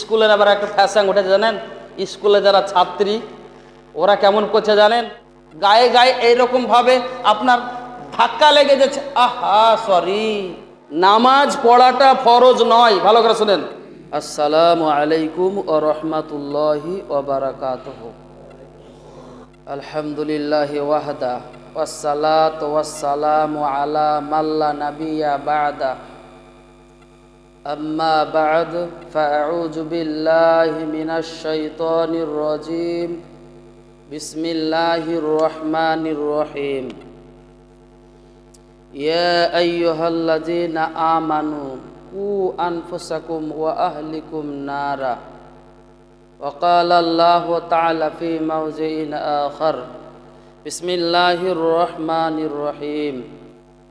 স্কুলের আবার একটা ফ্যাশন উঠেছে জানেন? স্কুলে যারা ছাত্রী, ওরা কেমন করছে জানেন? গায়ে গায়ে এইরকম ভাবে আপনার ধাক্কা লেগে যাচ্ছে। আহা সরি নামাজ পড়াটা ফরজ নয়। ভালো করে শুনেন। আসসালামু আলাইকুম ও রহমাতুল্লাহি ওবারাকাতুহ আলহামদুলিল্লাহ ওয়াহদা। ওয়াসসালাত ওয়াসসালামু আলা মাল্লা নাবিয়া বাদা। أما بعد فأعوذ بالله من الشيطان الرجيم بسم الله الرحمن الرحيم يا أيها الذين آمنوا قوا أنفسكم وأهلكم نارا وقال الله تعالى في موضع آخر بسم الله الرحمن الرحيم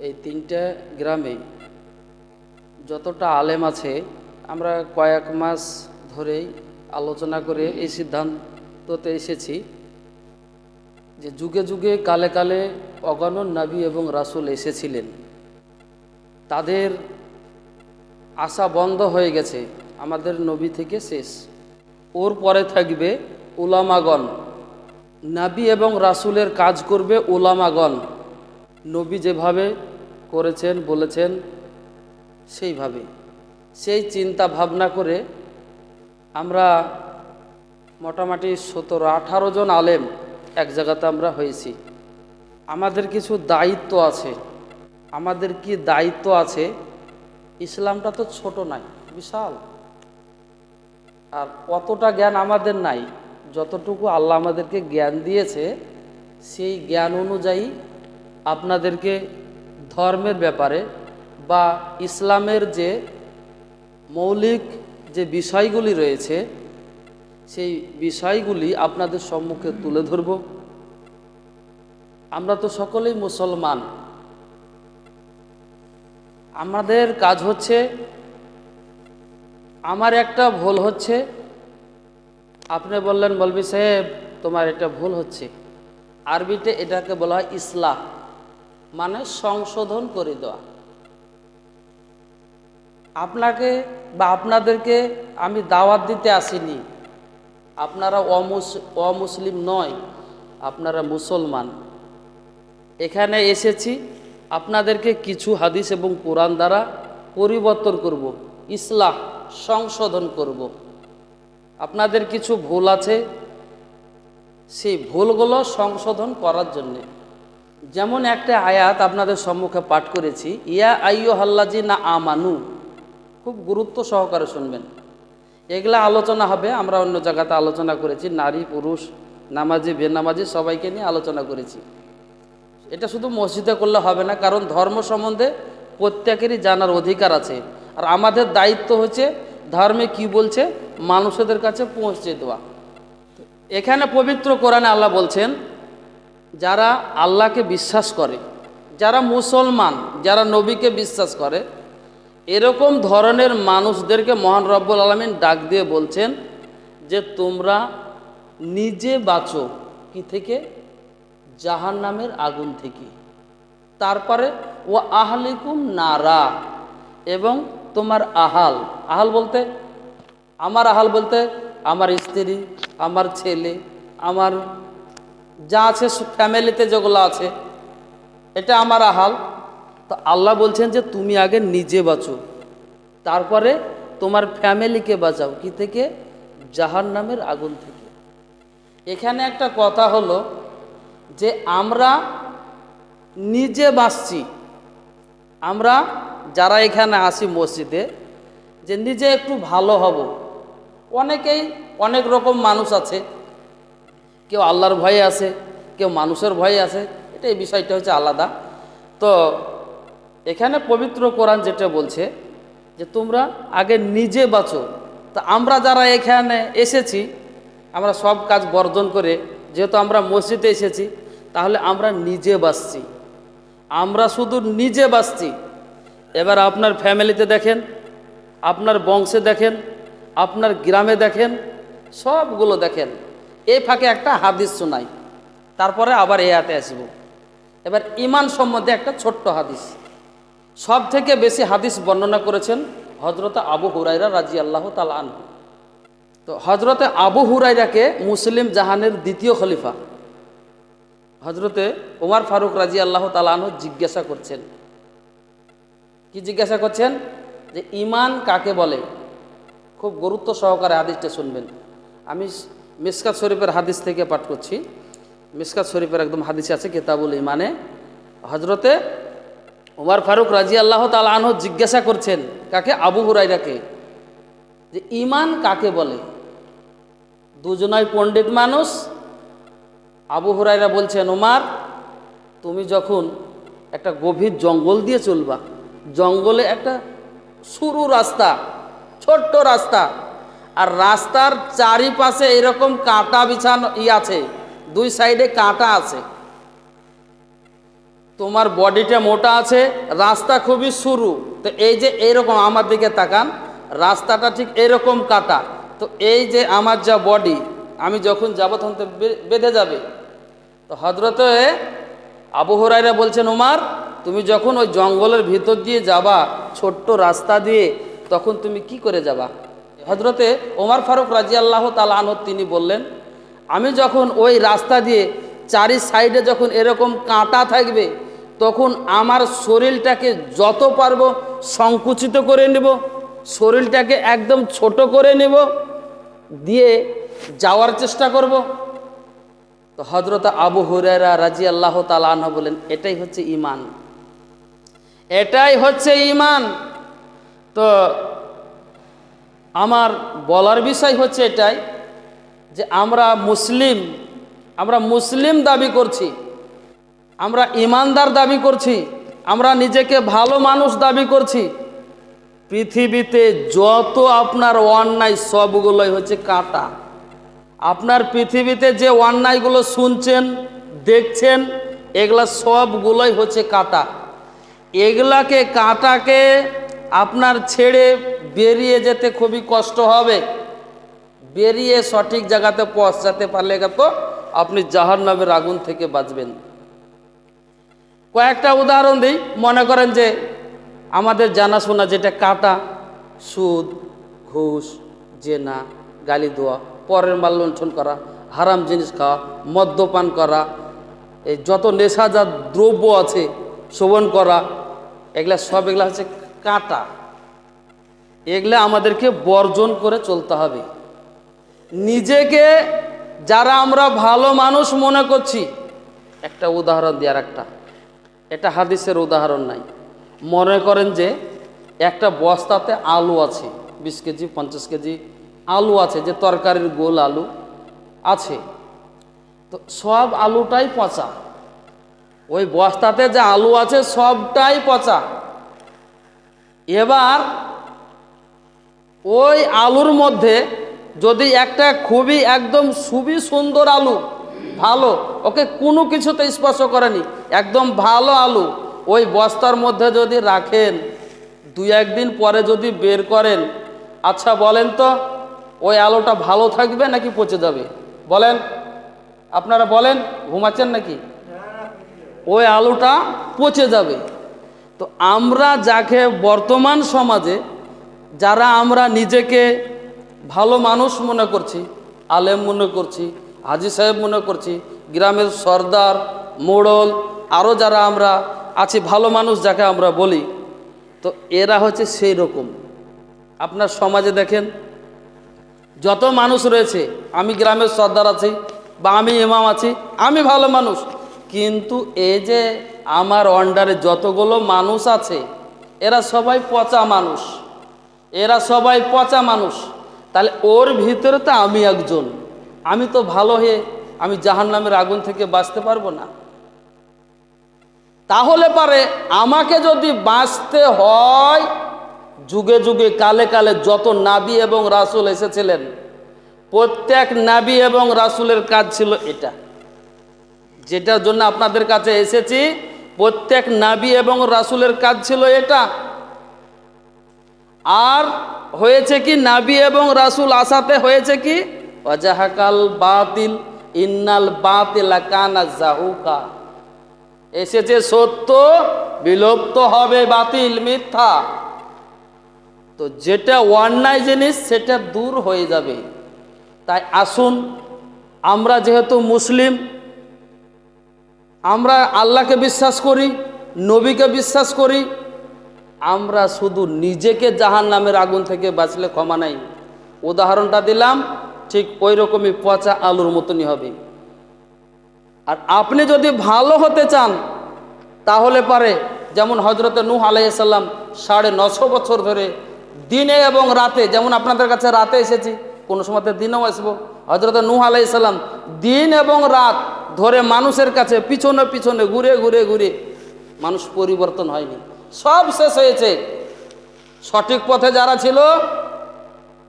এই তিনটে গ্রামে যতটা আলেম আছে, আমরা কয়েক মাস ধরেই আলোচনা করে এই সিদ্ধান্ততে এসেছি যে যুগে যুগে কালে কালে অগণন নবী এবং রাসূল এসেছিলেন। তাদের আশা বন্ধ হয়ে গেছে, আমাদের নবী থেকে শেষ। ওর পরে থাকবে উলামাগণ। নাবি এবং রাসুলের কাজ করবে উলামাগণ। নবী যেভাবে করেছেন, বলেছেন, সেইভাবে। সেই চিন্তা ভাবনা করে আমরা মোটামুটি সতেরো, আঠারো জন আলেম এক জায়গাতে আমরা হয়েছি। আমাদের কিছু দায়িত্ব আছে। আমাদের কি দায়িত্ব আছে? ইসলামটা তো ছোট নাই, বিশাল। আর কতটা জ্ঞান আমাদের নাই। যতটুকু আল্লাহ আমাদেরকে জ্ঞান দিয়েছে, সেই জ্ঞান অনুযায়ী আপনাদেরকে ধর্মের ব্যাপারে বা ইসলামের যে মৌলিক যে বিষয়গুলি রয়েছে, সেই বিষয়গুলি আপনাদের সম্মুখে তুলে ধরব। আমরা তো সকলেই মুসলমান। আমাদের কাজ হচ্ছে, আমার একটা ভুল হচ্ছে। আপনি বললেন বলবি সাহেব, তোমার এটা ভুল হচ্ছে। আরবিতে এটাকে বলা হয় ইসলাহ। মানে সংশোধন করে দেওয়া। আপনাকে বা আপনাদেরকে আমি দাওয়াত দিতে আসিনি। আপনারা অমুস, অমুসলিম নয়, আপনারা মুসলমান। এখানে এসেছি, আপনাদেরকে কিছু হাদিস এবং কোরআন দ্বারা পরিবর্তন করব ইসলাম সংশোধন করব। আপনাদের কিছু ভুল আছে, সেই ভুলগুলো সংশোধন করার জন্যে। যেমন একটা আয়াত আপনাদের সম্মুখে পাঠ করেছি, ইয়া আইয়ো হাল্লাজি না আমানু। খুব গুরুত্ব সহকারে শুনবেন। এগুলা আলোচনা হবে, আমরা অন্য জায়গাতে আলোচনা করেছি, নারী, পুরুষ, নামাজি, বেনামাজি, সবাইকে নিয়ে আলোচনা করেছি। এটা শুধু মসজিদে করলে হবে না, কারণ ধর্ম সম্বন্ধে প্রত্যেকেরই জানার অধিকার আছে। আর আমাদের দায়িত্ব হচ্ছে, ধর্মে কি বলছে, মানুষদের কাছে পৌঁছে দেওয়া। এখানে পবিত্র কোরআনে আল্লাহ বলছেন যারা আল্লাহকে বিশ্বাস করে, যারা মুসলমান, যারা নবীকে বিশ্বাস করে, এরকম ধরনের মানুষদেরকে মহান রব্বুল আলমিন ডাক দিয়ে বলছেন যে, তোমরা নিজে বাঁচো কি থেকে? জাহান নামের আগুন থেকে। তারপরে ও আহলিকুম নারা এবং তোমার আহাল। আহাল বলতে, আমার আহাল বলতে, আমার স্ত্রী, আমার ছেলে, আমার যা আছে ফ্যামিলিতে যেগুলো আছে, এটা আমার আহাল। তো আল্লাহ বলছেন যে তুমি আগে নিজে বাঁচো, তারপরে তোমার ফ্যামিলিকে বাঁচাও, কি থেকে? জাহান নামের আগুন থেকে। এখানে একটা কথা হলো যে আমরা নিজে বাঁচছি। আমরা যারা এখানে আসি মসজিদে, যে নিজে একটু ভালো হব। অনেকেই অনেক রকম মানুষ আছে কেউ আল্লাহর ভয়ে আছে, কেউ মানুষের ভয়ে আছে এটা এই বিষয়টা হচ্ছে আলাদা। তো এখানে পবিত্র কোরআন যেটা বলছে যে তোমরা আগে নিজে বাঁচো। তা আমরা যারা এখানে এসেছি, আমরা সব কাজ বর্জন করে যেহেতু আমরা মসজিদে এসেছি, তাহলে আমরা নিজে বাঁচছি। আমরা শুধু নিজে বাঁচছি। এবার আপনার ফ্যামিলিতে দেখেন, আপনার বংশে দেখেন, আপনার গ্রামে দেখেন, সবগুলো দেখেন। এই ফাঁকে একটা হাদিস শোনাই, তারপরে আবার এ হাতে আসব। এবার ইমান সম্বন্ধে একটা ছোট্ট হাদিস। সব থেকে বেশি হাদিস বর্ণনা করেছেন হজরত আবু হুরাইরা রাজি আল্লাহ তালান তো হজরতে আবু হুরাইরাকে মুসলিম জাহানের দ্বিতীয় খলিফা হজরতে ওমর ফারুক রাজি আল্লাহ তালানহ জিজ্ঞাসা করছেন। কি জিজ্ঞাসা করছেন? যে ইমান কাকে বলে? খুব গুরুত্ব সহকারে হাদিসটা শুনবেন। আমি মিসকাত শরীফের হাদিস থেকে পাঠ করছি। মিসকাত শরীফের একদম হাদিস আছে, কেতাবুল ইমানে হজরতে উমার ফারুক রাজি আল্লাহ তালাহ জিজ্ঞাসা করছেন, কাকে? আবু হুরাইরাকে যে ইমান কাকে বলে? দুজনাই পণ্ডিত মানুষ। আবু হুরাইরা বলছেন, উমার, তুমি যখন একটা গভীর জঙ্গল দিয়ে চলবা, জঙ্গলে একটা সরু রাস্তা, ছোট্ট রাস্তা আর রাস্তার চারিপাশে এরকম কাঁটা বিছানো ই আছে, দুই সাইডে কাঁটা আছে। তোমার বডিটা মোটা আছে, রাস্তা খুবই সরু। তো এই যে এইরকম আমার দিকে তাকান, রাস্তাটা ঠিক এরকম কাটা। তো এই যে আমার যা বডি, আমি যখন যাব তখন তো বেঁধে যাবে, তো হজরতে আবু হরাইরা বলছেন, উমার, তুমি যখন ওই জঙ্গলের ভিতর দিয়ে যাবা, ছোট্ট রাস্তা দিয়ে, তখন তুমি কি করে যাবা? হজরতে ওমর ফারুক রাজি আল্লাহ তালাহ তিনি বললেন, আমি যখন ওই রাস্তা দিয়ে চারি সাইডে যখন এরকম কাঁটা থাকবে, তখন আমার শরীরটাকে যত পারব সংকুচিত করে নেব, শরীরটাকে একদম ছোট করে নেব, দিয়ে যাওয়ার চেষ্টা করব। তো হজরত আবু হুরেরা রাজি আল্লাহ তালাহ বলেন এটাই হচ্ছে ইমান এটাই হচ্ছে ইমান তো আমার বলার বিষয় হচ্ছে এটাই যে আমরা মুসলিম আমরা মুসলিম দাবি করছি, আমরা ইমানদার দাবি করছি, আমরা নিজেকে ভালো মানুষ দাবি করছি। পৃথিবীতে যত আপনার অন্যায় সবগুলোই হচ্ছে কাঁটা। আপনার পৃথিবীতে যে অন্যায়গুলো শুনছেন, দেখছেন, এগুলা সবগুলোই হচ্ছে কাঁটা। এগুলাকে কাঁটাকে আপনার ছেড়ে বেরিয়ে যেতে খুবই কষ্ট হবে। বেরিয়ে সঠিক জায়গাতে পৌঁছাতে পারলে তো আপনি জাহান্নামের আগুন থেকে বাঁচবেন। কয়েকটা উদাহরণ দিই। মনে করেন যে আমাদের জানাশোনা যেটা কাটা, সুদ, ঘুষ, জেনা, গালি দেওয়া পরের মাল লুণ্ঠন করা, হারাম জিনিস খাওয়া, মদ্যপান করা, এই যত নেশাজাত দ্রব্য আছে, শোভন করা, এগুলা সব এগুলা হচ্ছে কাটা। এগুলো আমাদেরকে বর্জন করে চলতে হবে। নিজেকে যারা আমরা ভালো মানুষ মনে করছি, একটা উদাহরণ দেওয়ার একটা এটা হাদিসের উদাহরণ নাই। মনে করেন যে একটা বস্তাতে আলু আছে, বিশ কেজি, পঞ্চাশ কেজি আলু আছে, যে তরকারির গোল আলু আছে। তো সব আলুটাই পচা। ওই বস্তাতে যে আলু আছে, সবটাই পচা। এবার ওই আলুর মধ্যে যদি একটা খুবই একদম খুবই সুন্দর আলু, ভালো, ওকে কোনো কিছুতে স্পর্শ করেনি, একদম ভালো আলু, ওই বস্তার মধ্যে যদি রাখেন দুই একদিন পরে যদি বের করেন আচ্ছা বলেন তো, ওই আলুটা ভালো থাকবে নাকি পচে যাবে? বলেন, আপনারা বলেন, ঘুমাচ্ছেন নাকি? ওই আলুটা পচে যাবে। তো আমরা যাকে বর্তমান সমাজে যারা আমরা নিজেকে ভালো মানুষ মনে করছি, আলেম মনে করছি, হাজি সাহেব মনে করছি, গ্রামের সর্দার, মোড়ল আরও যারা আমরা আছি, ভালো মানুষ যাকে আমরা বলি, তো এরা হচ্ছে সেই রকম। আপনার সমাজে দেখেন, যত মানুষ রয়েছে, আমি গ্রামের সর্দার আছি বা আমি ইমাম আছি, আমি ভালো মানুষ, কিন্তু এই যে আমার অন্ডারে যতগুলো মানুষ আছে, এরা সবাই পচা মানুষ। এরা সবাই পচা মানুষ। তাহলে ওর ভিতরে তো আমি একজন। আমি তো ভালো হয়ে আমি জাহান নামের আগুন থেকে বাঁচতে পারব না। তাহলে পারে আমাকে যদি বাঁচতে হয়, যুগে যুগে কালে কালে যত নাবি এবং রাসুল এসেছিলেন, প্রত্যেক নাবি এবং রাসুলের কাজ ছিল এটা। যেটার জন্য আপনাদের কাছে এসেছি প্রত্যেক নাবি এবং রাসুলের কাজ ছিল এটা। আর হয়েছে কি, নাবি এবং রাসুল আসাতে হয়েছে কি? অজাহাকাল বাতিল, ইন্নাল বাতিল জাহুকা। এসেছে সত্য, বিলুপ্ত হবে বাতিল, মিথ্যা। তো যেটা অন্যায় জিনিস, সেটা দূর হয়ে যাবে। তাই আসুন, আমরা যেহেতু মুসলিম আমরা আল্লাহকে বিশ্বাস করি, নবীকে বিশ্বাস করি, আমরা শুধু নিজেকে জাহান নামের আগুন থেকে বাঁচলে ক্ষমা নাই। উদাহরণটা দিলাম, ঠিক ওই রকমই পচা আলুর মতনই হবে। আর আপনি যদি ভালো হতে চান, তাহলে পারে, যেমন হজরতে নূহ আলাইসাল্লাম সাড়ে নশো বছর ধরে দিনে এবং রাতে, যেমন আপনাদের কাছে রাতে এসেছি, কোনো সময়তে দিনেও আসব। হজরত নূহ আলাইসাল্লাম দিন এবং রাত ধরে মানুষের কাছে পিছনে পিছনে ঘুরে ঘুরে ঘুরে মানুষ পরিবর্তন হয়নি। সব শেষ হয়েছে। সঠিক পথে যারা ছিল,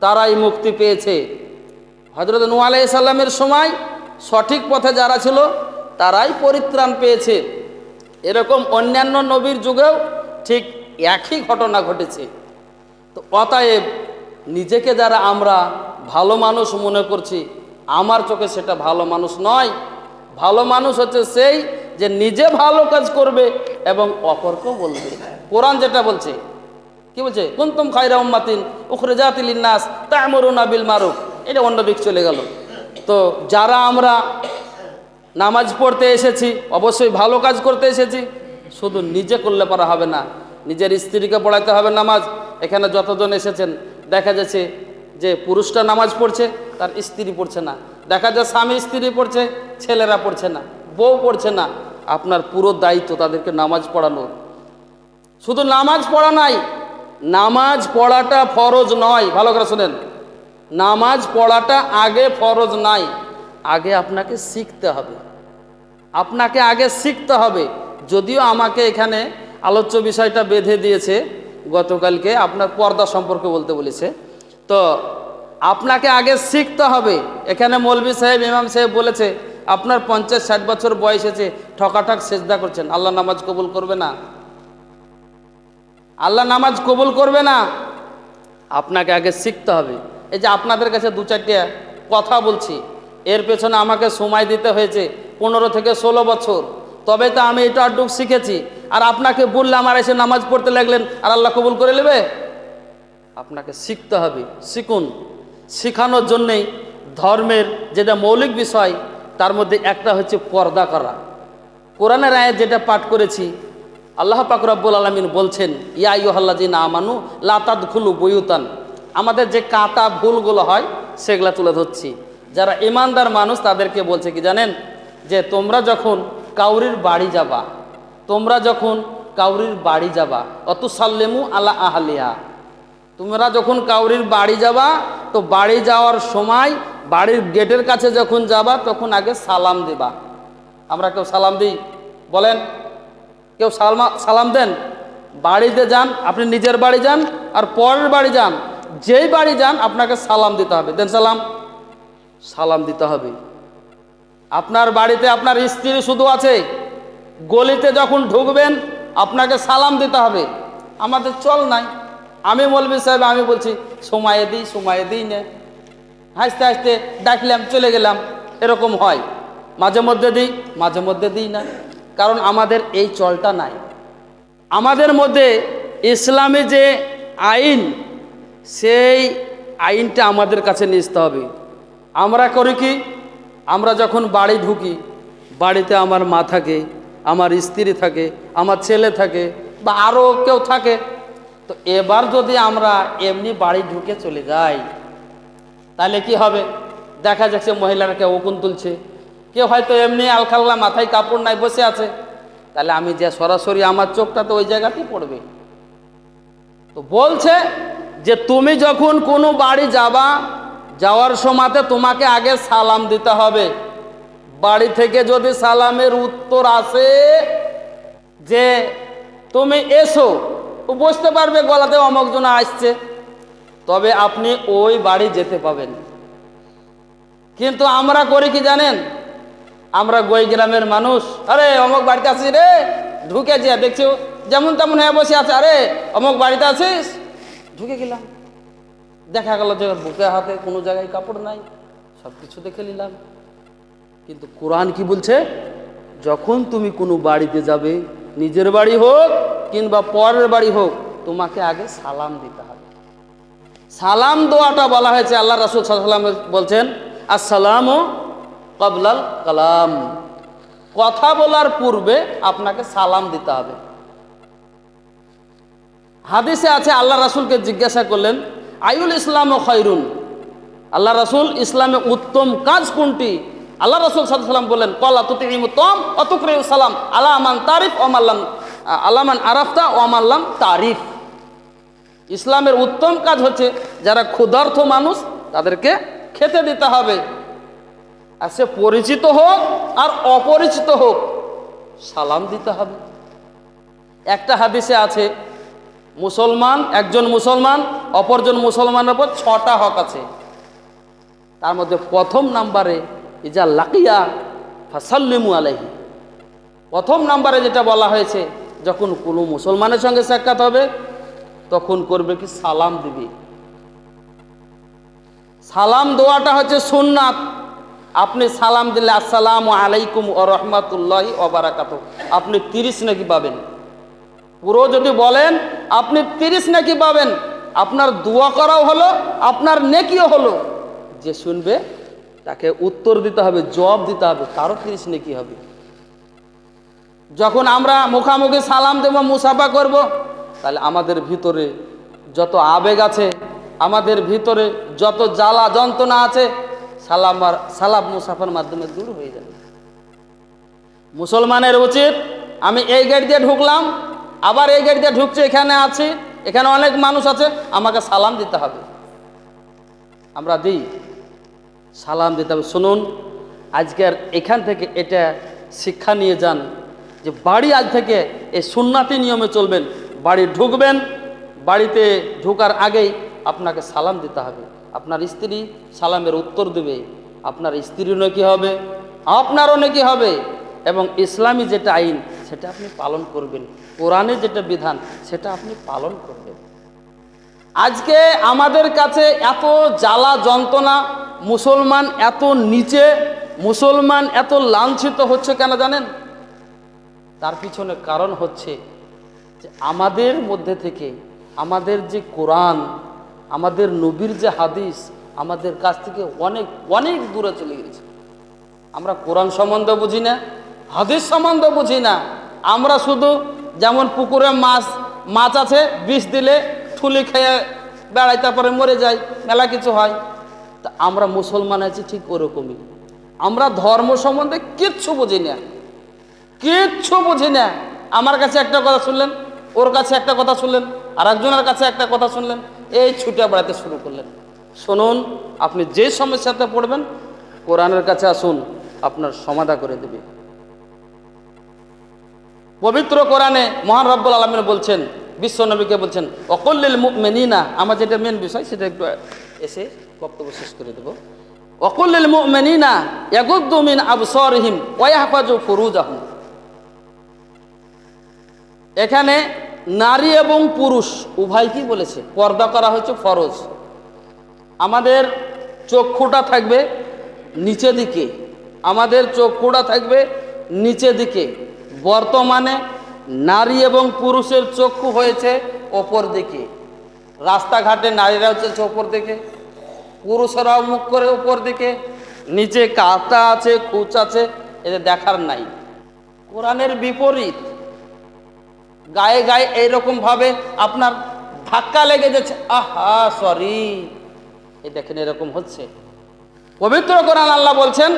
তারাই মুক্তি পেয়েছে। হজরত নূ আলাইসাল্লামের সময় সঠিক পথে যারা ছিল, তারাই পরিত্রাণ পেয়েছে। এরকম অন্যান্য নবীর যুগেও ঠিক একই ঘটনা ঘটেছে। তো অতএব নিজেকে যারা আমরা ভালো মানুষ মনে করছি, আমার চোখে সেটা ভালো মানুষ নয়। ভালো মানুষ হচ্ছে সেই যে নিজে ভালো কাজ করবে এবং অপরকেও বলবে। কোরআন যেটা বলছে, কি বলছে? কুন্তুম খাইরা উম্মাতিন উখরে জাতিল নাস তামরুনা বিল মারুফ। এটা অন্য দিক চলে গেল। তো যারা আমরা নামাজ পড়তে এসেছি, অবশ্যই ভালো কাজ করতে এসেছি, শুধু নিজে করলে পারা হবে না। নিজের স্ত্রীকে পড়াইতে হবে নামাজ। এখানে যতজন এসেছেন, দেখা যাচ্ছে যে পুরুষটা নামাজ পড়ছে, তার স্ত্রী পড়ছে না। দেখা যায় স্বামী স্ত্রী পড়ছে, ছেলেরা পড়ছে না, বউ পড়ছে না। আপনার পুরো দায়িত্ব তাদেরকে নামাজ পড়ানোর। শুধু নামাজ পড়া নাই, নামাজ পড়াটা ফরজ নয়। ভালো করে শোনেন। নামাজ পড়াটা আগে ফরজ নাই, আগে আপনাকে শিখতে হবে। আপনাকে আগে শিখতে হবে। যদিও আমাকে এখানে আলোচ্য বিষয়টা বেঁধে দিয়েছে, গতকালকে আপনার পর্দা সম্পর্কে বলতে বলেছে। তো আপনাকে আগে শিখতে হবে। এখানে মৌলবী সাহেব, ইমাম সাহেব বলেছে, আপনার পঞ্চাশ, ষাট বছর বয়স এসে ঠকাঠক সেজদা করছেন। আল্লাহ নামাজ কবুল করবে না। আল্লাহ নামাজ কবুল করবে না। আপনাকে আগে শিখতে হবে। এই যে আপনাদের কাছে দু চারটে কথা বলছি, এর পেছনে আমাকে সময় দিতে হয়েছে পনেরো থেকে ষোলো বছর। তবে তো আমি এটা আড্ডুক শিখেছি। আর আপনাকে বললাম আর এসে নামাজ পড়তে লাগলেন, আর আল্লাহ কবুল করে নেবে? আপনাকে শিখতে হবে, শিখুন। শিখানোর জন্যেই ধর্মের যেটা মৌলিক বিষয়, তার মধ্যে একটা হচ্ছে পর্দা করা। কোরআনের আয়াত যেটা পাঠ করেছি, আল্লাহ পাক রব্বুল আলমিন বলছেন, ইয়া ইহল্লাজিন আমানু লাতাদ খুলু বইউতান আমাদের যে কাটা ভুলগুলো হয়, সেগুলা তুলে ধরছি। যারা ইমানদার মানুষ, তাদেরকে বলছে কি জানেন? যে তোমরা যখন কাউরির বাড়ি যাবা, তোমরা যখন কাউরির বাড়ি যাবা অত সাল্লেমু আলা আহলিয়া তোমরা যখন কাউরির বাড়ি যাবা, তো বাড়ি যাওয়ার সময় বাড়ির গেটের কাছে যখন যাবা, তখন আগে সালাম দেবা। আমরা কেউ সালাম দিই? বলেন, কেউ সালমা, সালাম দেন? বাড়িতে যান, আপনি নিজের বাড়ি যান, আর পরের বাড়ি যান, যেই বাড়ি যান, আপনাকে সালাম দিতে হবে। দেন সালাম। সালাম দিতে হবে। আপনার বাড়িতে আপনার স্ত্রী শুধু আছে, গলিতে যখন ঢুকবেন, আপনাকে সালাম দিতে হবে। আমাদের চল নাই। আমি মৌলবী সাহেব, আমি বলছি, সময়ে দিই সময়ে দিই না। হাসতে হাসতে ডাকলাম, চলে গেলাম। এরকম হয়। মাঝে মধ্যে দিই, মাঝে মধ্যে দিই না। কারণ আমাদের এই চলটা নাই। আমাদের মধ্যে ইসলামী যে আইন, সেই আইনটা আমাদের কাছে আসতে হবে। আমরা করি কি? আমরা যখন বাড়ি ঢুকি, বাড়িতে আমার মা থাকে, আমার স্ত্রী থাকে, আমার ছেলে থাকে, বা আরও কেউ থাকে তো এবার যদি আমরা এমনি বাড়ি ঢুকে চলে যাই, তাহলে কি হবে? দেখা যাচ্ছে মহিলারা কেউ উকুন তুলছে। কেউ হয়তো এমনি আলখাল্লা মাথায় কাপড় নাই বসে আছে। তাহলে আমি যে সরাসরি আমার চোখটা তো ওই জায়গাতেই পড়বে। তো বলছে যে তুমি যখন কোনো বাড়ি যাবা, যাওয়ার সময়তে তোমাকে আগে সালাম দিতে হবে। বাড়ি থেকে যদি সালামের উত্তর আসে যে তুমি এসো ও পারবে গলাতে অমক জনা আসছে। তবে আপনি ওই বাড়ি যেতে পাবেন। কিন্তু আমরা করি কি জানেন? আমরা গই গ্রামের মানুষ। আরে, অমক বাড়িতে আছিস রে? ঢুকে যে, দেখছি যেমন তেমন হয়ে বসে আছে। আরে, অমক বাড়িতে আছিস? ঢুকে গেলাম। দেখা গেল যে বুকে হাতে কোনো জায়গায় কাপড় নাই। সব কিছু দেখে নিলাম। কিন্তু কোরআন কি বলছে? যখন তুমি কোনো বাড়িতে যাবে নিজের বাড়ি হোক কিংবা পরের বাড়ি হোক, তোমাকে আগে সালাম দিতে হবে। সালাম দোয়াটা বলা হয়েছে আল্লাহ রাসুল সাল্লাম বলছেন, আসসালাম কবলাল কালাম। কথা বলার পূর্বে আপনাকে সালাম দিতে হবে। হাদিসে আছে আল্লাহ রাসুলকে জিজ্ঞাসা করলেন আইউল ইসলাম ও খৈরুন আল্লাহ রাসুল, ইসলামে উত্তম কাজ কোনটি? আল্লাহ রসুল সাল্লাম বললেন, কলা তুতিম উত্তম অতুকরে সালাম আলামান তারিফ ওমাল্লাম আলামান আরাফতা ওমাল্লাম তারিফ। ইসলামের উত্তম কাজ হচ্ছে যারা ক্ষুধার্থ মানুষ, তাদেরকে খেতে দিতে হবে। আর সে পরিচিত হোক আর অপরিচিত হোক, সালাম দিতে হবে। একটা হাদিসে আছে, মুসলমান, একজন মুসলমান, অপরজন মুসলমানের উপর ছটা হক আছে। তার মধ্যে প্রথম নাম্বারে ইজা লাকিয়া ফাসাল্লিমু আলাইহি। প্রথম নাম্বারে যেটা বলা হয়েছে, যখন কোনো মুসলমানের সঙ্গে সাক্ষাৎ হবে, তখন করবে কি সালাম দিবি। সালাম দেওয়াটা হচ্ছে সুন্নাত। আপনি সালাম দিলে আসসালাম আলাইকুম ও রহমাতুল্লাহি অবারাকাত আপনি তিরিশ নাকি পাবেন? পুরো যদি বলেন, আপনি তিরিশ নাকি পাবেন? আপনার দোয়া করাও হলো, আপনার নেকিও হলো। যে শুনবে তাকে উত্তর দিতে হবে, জবাব দিতে হবে তারও তিরিশ নেকি হবে? যখন আমরা মুখামুখি সালাম দেব, মুসাফা করব, তাহলে আমাদের ভিতরে যত আবেগ আছে, আমাদের ভিতরে যত জ্বালা যন্ত্রণা আছে, সালাম আর সালাম মুসাফার মাধ্যমে দূর হয়ে যাবে। মুসলমানের উচিত, আমি এই গেট দিয়ে ঢুকলাম, আবার এই গেট দিয়ে ঢুকছে, এখানে আছি, এখানে অনেক মানুষ আছে, আমাকে সালাম দিতে হবে। আমরা দিই। সালাম দিতে হবে শুনুন আজকের এখান থেকে এটা শিক্ষা নিয়ে যান যে বাড়ি আজ থেকে এই সুন্নাতি নিয়মে চলবেন। বাড়ি ঢুকবেন, বাড়িতে ঢুকার আগেই আপনাকে সালাম দিতে হবে। আপনার স্ত্রী সালামের উত্তর দেবে। আপনার স্ত্রীর নাকি হবে, আপনারও নাকি হবে এবং ইসলামী যেটা আইন, সেটা আপনি পালন করবেন। কোরআনের যেটা বিধান, সেটা আপনি পালন করবেন। আজকে আমাদের কাছে এত জ্বালা যন্ত্রণা মুসলমান এত নিচে, মুসলমান এত লাঞ্ছিত হচ্ছে কেন জানেন? তার পিছনে কারণ হচ্ছে যে আমাদের মধ্যে থেকে আমাদের যে কোরআন, আমাদের নবীর যে হাদিস, আমাদের কাছ থেকে অনেক অনেক দূরে চলে গেছে আমরা কোরআন সম্বন্ধে বুঝি না, হাদিস সম্বন্ধে বুঝি না। আমরা শুধু যেমন পুকুরে মাছ মাছ আছে, বিষ দিলে ঠুলি খেয়ে বেড়াই, তারপরে মরে যায় মেলা কিছু হয়। তা আমরা মুসলমান আছি ঠিক ওরকমই। আমরা ধর্ম সম্বন্ধে কিচ্ছু বুঝি না। কিচ্ছু বুঝি না। আমার কাছে একটা কথা শুনলেন, ওর কাছে একটা কথা শুনলেন আর একজনের কাছে একটা কথা শুনলেন, এই ছুটে বেড়াতে শুরু করলেন। শুনুন, আপনি যে সমস্যাতে পড়বেন, কোরআনের কাছে আসুন, আপনার সমাধা করে দেবে। পবিত্র কোরআনে মহান রব্বুল আলমিন বলছেন, বিশ্ব নবীকে বলছেন, অকল্লিল মেনিনা আমার যেটা মেন বিষয়, সেটা একটু এসে বক্তব্য শেষ করে দেবো। অকল্লিল এখানে নারী এবং পুরুষ উভয় কি বলেছে? পর্দা করা হয়েছে ফরজ। আমাদের চক্ষুটা থাকবে নিচে দিকে। আমাদের চক্ষুটা থাকবে নিচে দিকে। বর্তমানে নারী এবং পুরুষের চক্ষু হয়েছে ওপর দিকে। রাস্তাঘাটে নারীরা হচ্ছে ওপর দিকে। পুরুষেরাও মুখ করে উপর দিকে, নিচে কাতা আছে খুচ আছে এদের দেখার নাই। কোরআনের বিপরীত, গায়ে গায়ে এইরকম ভাবে আপনার ধাক্কা লেগে যাচ্ছে, আহা সরি এই দেখেন এরকম হচ্ছে। পবিত্র কোরআন আল্লাহ বলছেন,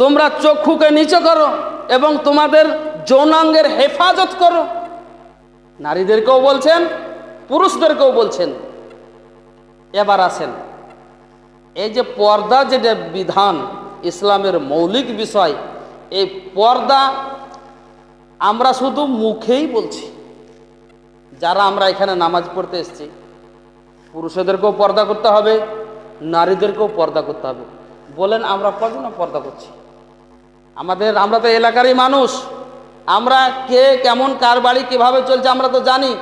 তোমরা চক্ষুকে নিচে করো এবং তোমাদের যৌনাঙ্গের হেফাজত করো। নারীদেরকেও বলছেন, পুরুষদেরকেও বলছেন। এবার আসেন। এই যে পর্দা যেটা বিধান, ইসলামের মৌলিক বিষয়, এই পর্দা আমরা শুধু মুখেই বলছি। যারা আমরা এখানে নামাজ পড়তে এসেছি, পুরুষদেরকেও পর্দা করতে হবে, নারীদেরকেও পর্দা করতে হবে। বলেন আমরা কজন পর্দা করছি? আমাদের, আমরা তো এলাকারই মানুষ। আমরা কে, কেমন, কার বাড়ি, কীভাবে চলছে আমরা তো জানি।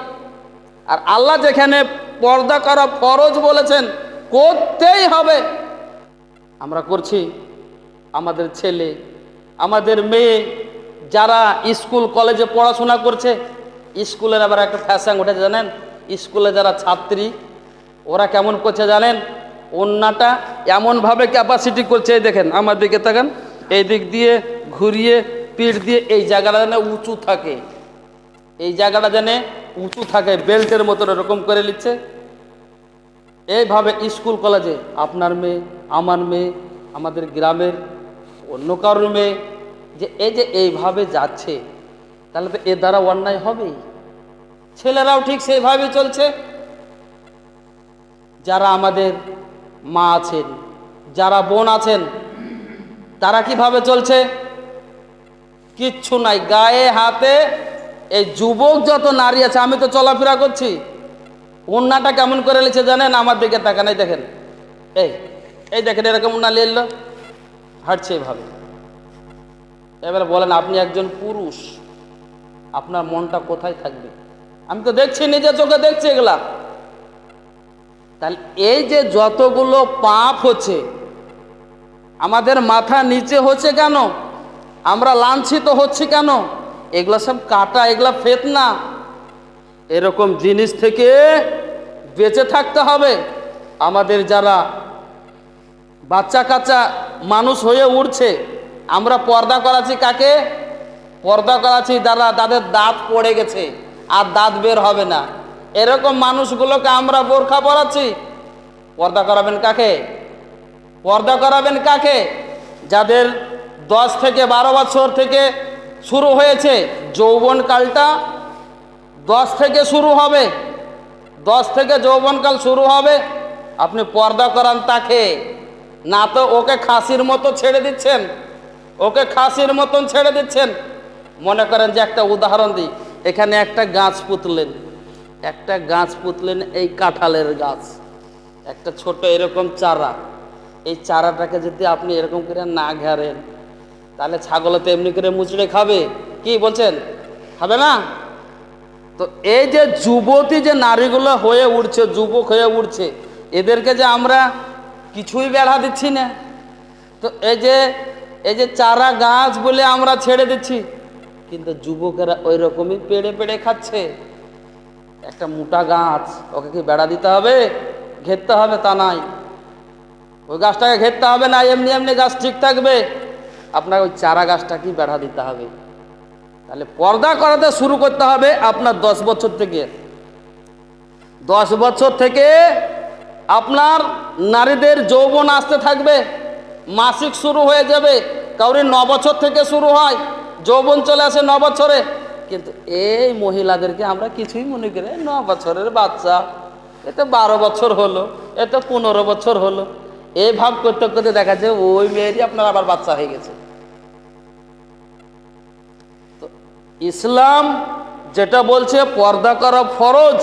আর আল্লাহ যেখানে পর্দা করা ফরজ বলেছেন করতেই হবে। আমরা করছি, আমাদের ছেলে, আমাদের মেয়ে যারা স্কুল, কলেজে পড়াশোনা করছে, স্কুলের আবার একটা ফ্যাশন উঠেছে জানেন? স্কুলে যারা ছাত্রী, ওরা কেমন করছে জানেন? অন্যটা এমনভাবে ক্যাপাসিটি করছে, এই দেখেন, আমার দিকে তাকান, এই দিক দিয়ে ঘুরিয়ে, পিঠ দিয়ে, এই জায়গাটা যেন উঁচু থাকে। এই জায়গাটা যেন উঁচু থাকে, বেল্টের মতো এরকম করে নিচ্ছে। এইভাবে স্কুল কলেজে আপনার মেয়ে, আমার মেয়ে, আমাদের গ্রামের অন্য কারোর মেয়ে যে এই যে এইভাবে যাচ্ছে, তাহলে তো এ দ্বারা অন্যায় হবেই। ছেলেরাও ঠিক সেইভাবেই চলছে। যারা আমাদের মা আছেন, যারা বোন আছেন, তারা কীভাবে চলছে? কিচ্ছু নাই, গায়ে, হাতে এই যুবক যত নারী আছে, আমি তো চলাফেরা করছি। উন্নাটা কেমন করে লিখছে জানেন? আমার দিকে তাকান, এই দেখেন। এই এই দেখেন, এরকম উন্না লিখল হাঁটছে এইভাবে এবারে বলেন, আপনি একজন পুরুষ, আপনার মনটা কোথায় থাকবে? আমি তো দেখছি, নিজের চোখে দেখছি এগুলা। তাহলে এই যে যতগুলো পাপ হচ্ছে, আমাদের মাথা নিচে হচ্ছে কেন? আমরা লাঞ্ছিত হচ্ছে কেন? এগুলো সব কাটা, এগুলা ফেতনা। এরকম জিনিস থেকে বেঁচে থাকতে হবে। আমাদের যারা বাচ্চা কাচ্চা মানুষ হয়ে উঠছে, আমরা পর্দা করাচ্ছি কাকে? পর্দা করাচ্ছি যারা তাদের দাঁত পড়ে গেছে, আর দাঁত বের হবে না। এরকম মানুষগুলোকে আমরা বোরখা পরাচ্ছি। পর্দা করাবেন কাকে? পর্দা করাবেন কাকে? যাদের দশ থেকে বারো বছর থেকে শুরু হয়েছে যৌবনকালটা দশ থেকে শুরু হবে। দশ থেকে যৌবনকাল শুরু হবে। আপনি পর্দা করান তাকে। না তো ওকে খাসির মতো ছেড়ে দিচ্ছেন। ওকে খাসির মতন ছেড়ে দিচ্ছেন। মনে করেন যে একটা উদাহরণ দিই। এখানে একটা গাছ পুতলেন। একটা গাছ পুতলেন এই কাঁঠালের গাছ। একটা ছোট এরকম চারা। এই চারাটাকে যদি আপনি এরকম করে না ঘেরেন, তাহলে ছাগলে তো এমনি করে মুচড়ে খাবে। কি বলছেন? খাবে না? তো এই যে যুবতী যে নারীগুলো হয়ে উঠছে, যুবক হয়ে উঠছে, এদেরকে যে আমরা কিছুই বেড়া দিচ্ছি না। তো এই যে এই যে চারা গাছ বলে আমরা ছেড়ে দিচ্ছি, কিন্তু যুবকেরা ওই রকমই পেড়ে পেড়ে খাচ্ছে। একটা মোটা গাছ, ওকে কি বেড়া দিতে হবে? ঘেরতে হবে তা নাই। ওই গাছটাকে ঘেরতে হবে না, এমনি এমনি গাছ ঠিক থাকবে। আপনার ওই চারা গাছটা কি বেড়া দিতে হবে? তাহলে পর্দা করাতে শুরু করতে হবে আপনার দশ বছর থেকে। দশ বছর থেকে আপনার নারীদের যৌবন আসতে থাকবে, মাসিক শুরু হয়ে যাবে কাউরি ন বছর থেকে শুরু হয়, যৌবন চলে আসে ন বছরে। কিন্তু এই মহিলাদেরকে আমরা কিছুই মনে করি ন বছরের বাচ্চা। এতে বারো বছর হলো এতে পনেরো বছর হলো। এই ভাব করতে করতে দেখা যায় ওই মেয়েরই আপনার আবার বাচ্চা হয়ে গেছে তো ইসলাম যেটা বলছে পর্দা করা ফরজ,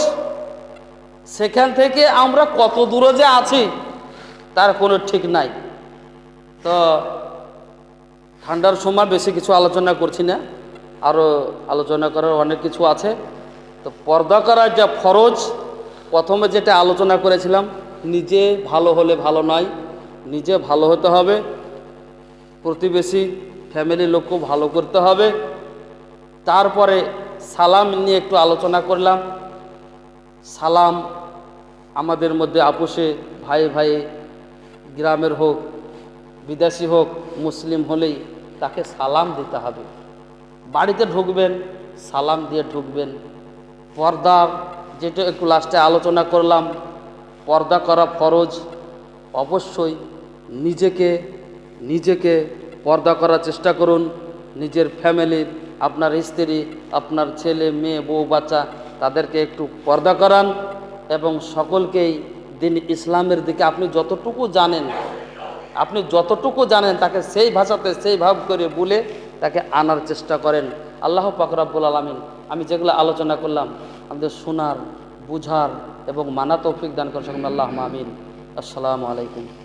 সেখান থেকে আমরা কত দূরে যে আছি, তার কোনো ঠিক নাই। তো ঠান্ডার সময় বেশি কিছু আলোচনা করছি না আরও আলোচনা করার অনেক কিছু আছে। তো পর্দা করার যা ফরজ, প্রথমে যেটা আলোচনা করেছিলাম, নিজে ভালো হলে ভালো নয়, নিজে ভালো হতে হবে, প্রতিবেশী ফ্যামিলির লোককেও ভালো করতে হবে তারপরে সালাম নিয়ে একটু আলোচনা করলাম। সালাম আমাদের মধ্যে আপোষে ভাই ভাই গ্রামের হোক, বিদেশি হোক, মুসলিম হলেই তাকে সালাম দিতে হবে। বাড়িতে ঢুকবেন, সালাম দিয়ে ঢুকবেন। পর্দার যেটা একটু লাস্টে আলোচনা করলাম, পর্দা করা ফরজ। অবশ্যই নিজেকে নিজেকে পর্দা করার চেষ্টা করুন, নিজের ফ্যামিলির আপনার স্ত্রী, আপনার ছেলে, মেয়ে, বউ, বাচ্চা, তাদেরকে একটু পর্দা করান এবং সকলকেই দিন ইসলামের দিকে আপনি যতটুকু জানেন, আপনি যতটুকু জানেন তাকে সেই ভাষাতে সেই ভাব করে বলে তাকে আনার চেষ্টা করেন। আল্লাহ পাকরাবুল আলমিন, আমি যেগুলো আলোচনা করলাম, আমাদের শোনার, বুঝার এবং মানা তৌফিক দান করেন সকল। আল্লাহ আমিন। আসসালামু আলাইকুম।